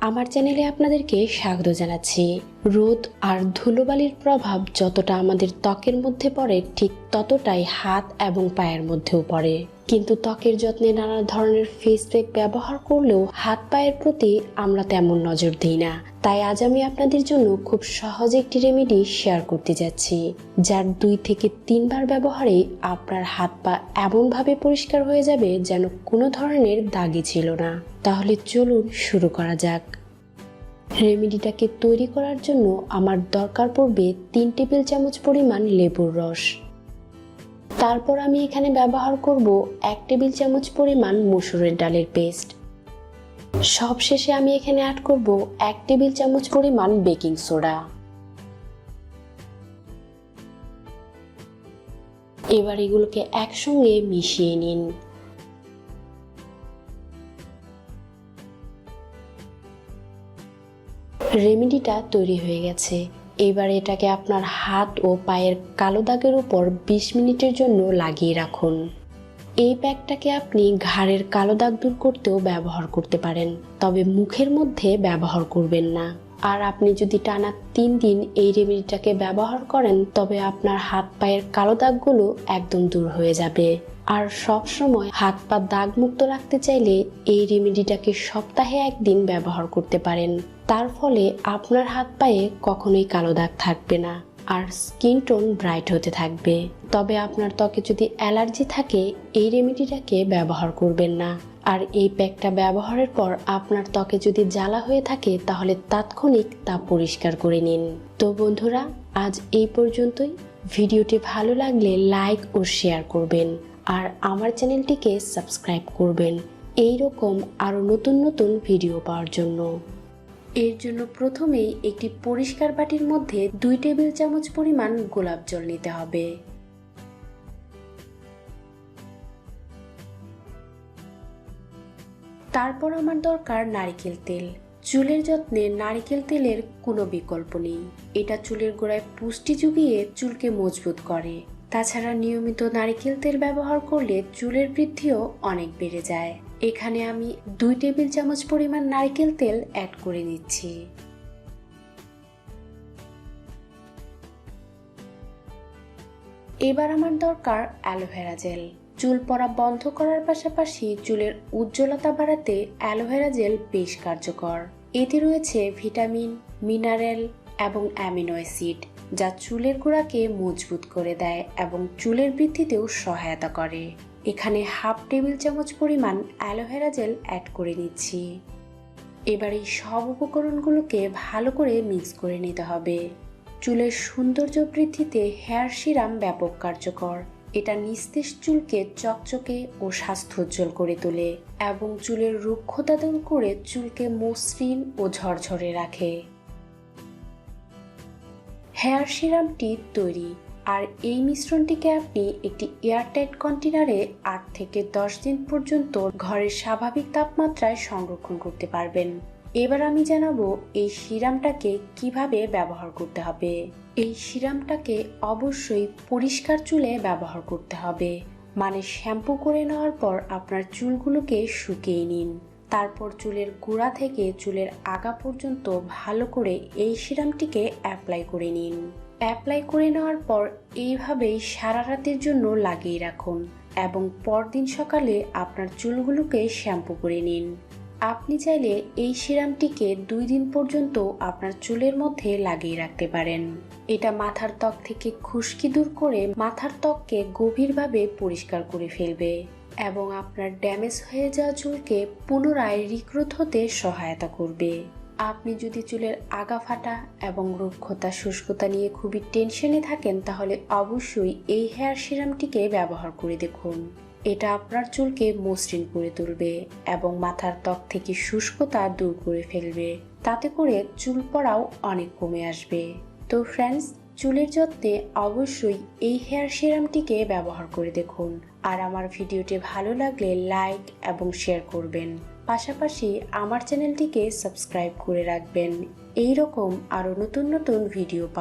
আমার চ্যানেলে আপনাদেরকে স্বাগত জানাচ্ছি। রোদ আর ধুলোবালির প্রভাব যতটা আমাদের ত্বকের মধ্যে পড়ে, ঠিক ততটাই হাত এবং পায়ের মধ্যেও পড়ে। কিন্তু ত্বকের যত্নে নানা ধরনের ফেস প্যাক ব্যবহার করলেও হাত পায়ের প্রতি আমরা তেমন নজর দিই না। তাই আজ আমি আপনাদের জন্য খুব সহজ একটি রেমেডি শেয়ার করতে যাচ্ছি, যার দুই থেকে তিনবার ব্যবহারে আপনার হাত পা এমনভাবে পরিষ্কার হয়ে যাবে যেন কোনো ধরনের দাগই ছিল না। তাহলে চলুন শুরু করা যাক। রেমেডিটাকে তৈরি করার জন্য আমার দরকার পড়বে তিন টেবিল চামচ পরিমাণ লেবুর রস। তারপর আমি এখানে ব্যবহার করব এক টেবিল চামচ পরিমাণ মসুরের ডালের পেস্ট। সবশেষে আমি এখানে অ্যাড করব এক টেবিল চামচ পরিমাণ বেকিং সোডা। এবার এগুলোকে একসঙ্গে মিশিয়ে নিন। রেমেডিটা তৈরি হয়ে গেছে। এবার এটাকে আপনার হাত ও পায়ের কালো দাগের উপর বিশ মিনিটের জন্য লাগিয়ে রাখুন। এই প্যাকটাকে আপনি ঘাড়ের কালো দাগ দূর করতেও ব্যবহার করতে পারেন, তবে মুখের মধ্যে ব্যবহার করবেন না। আর আপনি যদি টানা তিন দিন এই রেমেডিটাকে ব্যবহার করেন, তবে আপনার হাত পায়ের কালো দাগগুলো একদম দূর হয়ে যাবে। আর সব সময় হাত পা দাগ মুক্ত রাখতে চাইলে এই রেমেডিটাকে সপ্তাহে একদিন ব্যবহার করতে পারেন। তার ফলে আপনার হাত পায়ে কখনোই কালো দাগ থাকবে না, আর স্কিন টোন ব্রাইট হতে থাকবে। তবে আপনার ত্বকে যদি অ্যালার্জি থাকে, এই রেমেডিটাকে ব্যবহার করবেন না। আর এই প্যাকটা ব্যবহারের পর আপনার ত্বকে যদি জ্বালা হয়ে থাকে, তাহলে তাৎক্ষণিক তা পরিষ্কার করে নিন। তো বন্ধুরা, আজ এই পর্যন্তই। ভিডিওটি ভালো লাগলে লাইক ও শেয়ার করবেন, আর আমার চ্যানেলটিকে সাবস্ক্রাইব করবেন। এই রকম আরও নতুন নতুন ভিডিও পাওয়ার জন্য। এর জন্য প্রথমেই একটি পরিষ্কার বাটির মধ্যে দুই টেবিল চামচ পরিমাণ গোলাপ জল নিতে হবে। তারপর আমার দরকার নারিকেল তেল। চুলের যত্নে নারিকেল তেলের কোনো বিকল্প নেই। এটা চুলের গোড়ায় পুষ্টি জুগিয়ে চুলকে মজবুত করে। তাছাড়া নিয়মিত নারিকেল তেল ব্যবহার করলে চুলের বৃদ্ধিও অনেক বেড়ে যায়। এখানে আমি দুই টেবিল চামচ পরিমাণ নারকেল তেল অ্যাড করে নিচ্ছি এবার আমার দরকার অ্যালোভেরা জেল। চুল পড়া বন্ধ করার পাশাপাশি চুলের উজ্জ্বলতা বাড়াতে অ্যালোভেরা জেল বেশ কার্যকর। এতে রয়েছে ভিটামিন, মিনারেল এবং অ্যামিনো অ্যাসিড, যা চুলের গোড়াকে মজবুত করে দেয় এবং চুলের বৃদ্ধিতেও সহায়তা করে। এখানে হাফ টেবিল চামচ পরিমাণ অ্যালোভেরা জেল অ্যাড করে নিচ্ছি। এবার এই সব উপকরণগুলোকে ভালো করে মিক্স করে নিতে হবে। চুলের সৌন্দর্য বৃদ্ধিতে হেয়ার সিরাম ব্যাপক কার্যকর। এটা নিস্তেজ চুলকে চকচকে ও স্বাস্থ্যোজ্জ্বল করে তোলে এবং চুলের রুক্ষতা দূর করে চুলকে মসৃণ ও ঝরঝরে রাখে। হেয়ার সিরামটি তৈরি আর এই মিশ্রণটিকে আপনি একটি এয়ারটাইট কন্টেনারে আট থেকে দশ দিন পর্যন্ত ঘরের স্বাভাবিক তাপমাত্রায় সংরক্ষণ করতে পারবেন। এবার আমি জানাব এই সিরামটাকে কীভাবে ব্যবহার করতে হবে। এই সিরামটাকে অবশ্যই পরিষ্কার চুলে ব্যবহার করতে হবে। মানে শ্যাম্পু করে নেওয়ার পর আপনার চুলগুলোকে শুকিয়ে নিন। তারপর চুলের গোড়া থেকে চুলের আগা পর্যন্ত ভালো করে এই সিরামটিকে অ্যাপ্লাই করে নিন। অ্যাপ্লাই করে নেওয়ার পর এইভাবেই সারা রাতের জন্য লাগিয়ে রাখুন এবং পরদিন সকালে আপনার চুলগুলোকে শ্যাম্পু করে নিন। আপনি চাইলে এই সিরামটিকে দুই দিন পর্যন্ত আপনার চুলের মধ্যে লাগিয়ে রাখতে পারেন। এটা মাথার ত্বক থেকে খুশকি দূর করে মাথার ত্বককে গভীরভাবে পরিষ্কার করে ফেলবে এবং আপনার ড্যামেজ হয়ে যাওয়া চুলকে পুনরায় রিগ্রোথ হতে সহায়তা করবে। আপনি যদি চুলের আগা ফাটা এবং রুক্ষতা, শুষ্কতা নিয়ে খুবই টেনশনে থাকেন, তাহলে অবশ্যই এই হেয়ার সিরামটিকে ব্যবহার করে দেখুন। এটা আপনার চুলকে মসৃণ করে তুলবে এবং মাথার ত্বক থেকে শুষ্কতা দূর করে ফেলবে। তাতে করে চুল পড়াও অনেক কমে আসবে। তো ফ্রেন্ডস চুলের যত্নে অবশ্যই এই হেয়ার সিরামটিকে ব্যবহার করে দেখুন। আর আমার ভিডিওটি ভালো লাগলে লাইক এবং শেয়ার করবেন। পাশাপাশি আমার চ্যানেলটিকে সাবস্ক্রাইব করে রাখবেন। এই রকম আরও নতুন নতুন ভিডিও পাওয়ার